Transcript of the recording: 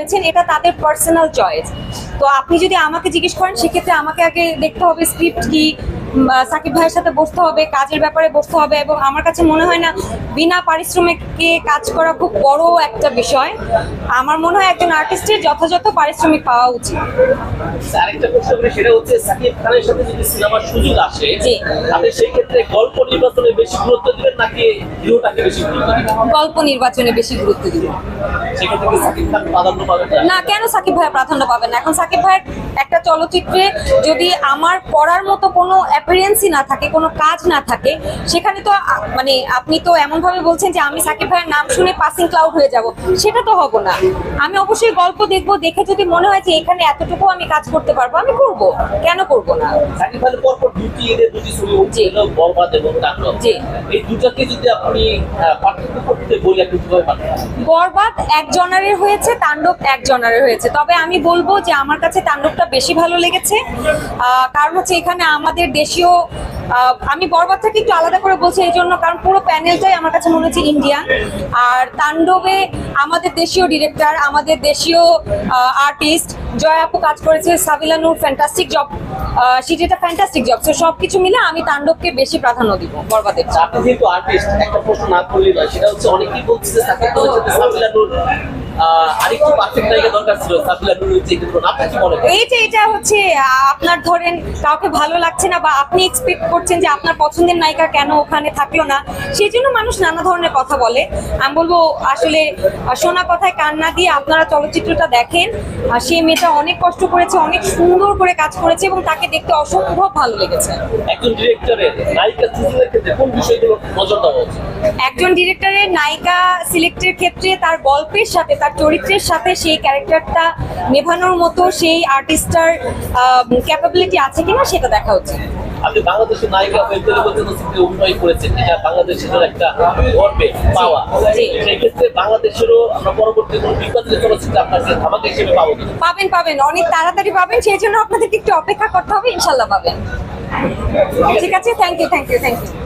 করেছেন এটা তাদের পার্সোনাল চয়েস তো আপনি যদি আমাকে জিজ্ঞেস করেন সেক্ষেত্রে আমাকে আগে দেখতে হবে স্ক্রিপ্ট কি সাকিব ভাইয়ের সাথে বসতে হবে কাজের ব্যাপারে বসতে হবে এবং আমার কাছে মনে হয় না বিনা পারিশ্রমিকে কাজ করা খুব বড় একটা বিষয়। আমার মনে হয় একজন আর্টিস্টের যথাযথ পারিশ্রমিক পাওয়া উচিত। আরেকটা প্রশ্ন করি সেটা হচ্ছে সাকিব খানের সাথে যদি সিনেমার সুযোগ আসে। আপনি সেই ক্ষেত্রে গল্প নির্বাচনে বেশি গুরুত্ব দিবেন নাকি হিরোটাকে বেশি গুরুত্ব দিবেন? গল্প নির্বাচনে বেশি গুরুত্ব দিব না? কেন সাকিব ভাইয়া প্রাধান্য পাবেন না? এখন সাকিব ভাইয়ের একটা চলচ্চিত্রে যদি আমার পড়ার মতো কোনো অ্যাপিয়ারেন্সই না থাকে কোনো কাজ না থাকে সেখানে তো মানে আপনি তো এমন ভাবে বলছেন যে আমি সাকিব ভাইয়ের নাম শুনে পাসিং ক্লাউড হয়ে যাব। সেটা তো হব না। আমি অবশ্যই গল্প দেখব দেখে যদি মনে হয় যে এখানে এতটুকু আমি কাজ করতে পারব আমি করব। কেন করব না? সাকিব দুটি দুটি ছবি। বরবাদ এবং তাণ্ডব এই দুটাকে যদি আপনি পার্থক্য করতে বলি আপনি কীভাবে বরবাদ এক জনারের হয়েছে, তাণ্ডব এক জনারের হয়েছে। তবে আমি বলব যে আমার কাছে তাণ্ডবটা বেশি ভালো লেগেছে। কারণ হচ্ছে এখানে আমাদের দেশীয় আমি থেকে একটু আলাদা করে বলছি এই জন্য, কারণ পুরো প্যানেলটাই আমার কাছে মনে হচ্ছে ইন্ডিয়ান আর তাণ্ডবে আমাদের দেশীয় ডিরেক্টর আমাদের দেশীয় আর্টিস্ট জয় আপু কাজ করেছে সাবিলা নূর ফ্যান্টাস্টিক জব সেটা একটা ফ্যান্টাস্টিক জব তো সব কিছু মিলে আমি তাণ্ডবকে বেশি প্রাধান্য দিব বরবাদের। আপনি যেহেতু আর্টিস্ট একটা প্রশ্ন না করলেই নয়, সেটা হচ্ছে অনেকেই বলছে যে আরেকটু পারফেক্ট নায়িকা দরকার ছিল সাবিলা নূর যে কিন্তু আপনি কি মনে করেন? এই এটা হচ্ছে আপনার ধরেন কাউকে ভালো লাগছে না বা আপনি এক্সপেক্ট করছেন যে আপনার পছন্দের নায়িকা কেন ওখানে থাকল না সেই জন্য মানুষ নানা ধরনের কথা বলে। আমি বলব আসলে শোনা কথায় কান না দিয়ে আপনারা চলচ্চিত্রটা দেখেন আর সেই মেয়েটা অনেক কষ্ট করেছে অনেক সুন্দর করে কাজ করেছে এবং তাকে দেখতে অসম্ভব ভালো লেগেছে। একজন ডিরেক্টরের নায়িকা চুজের ক্ষেত্রে কোন বিষয়গুলো নজর দেওয়া উচিত? একজন ডিরেক্টরের নায়িকা সিলেক্টের ক্ষেত্রে তার গল্পের সাথে তার চরিত্রের সাথে সেই ক্যারেক্টারটা নেভানোর মতো সেই আর্টিস্টার ক্যাপাবিলিটি আছে কিনা সেটা দেখা উচিত আপনি বাংলাদেশের নায়িকা হয়ে তেলেগু চলচ্চিত্রে অভিনয় করেছেন যেটা বাংলাদেশের একটা গর্বে পাওয়া। বাংলাদেশেরও আমরা পরবর্তী কোনো বিপদের চলচ্চিত্র আপনাকে ধামাকা হিসেবে পাবো পাবেন পাবেন। অনেক তাড়াতাড়ি পাবেন সেই জন্য আপনাদেরকে একটু অপেক্ষা করতে হবে। ইনশাল্লাহ পাবেন। ঠিক আছে? Thank you thank you thank you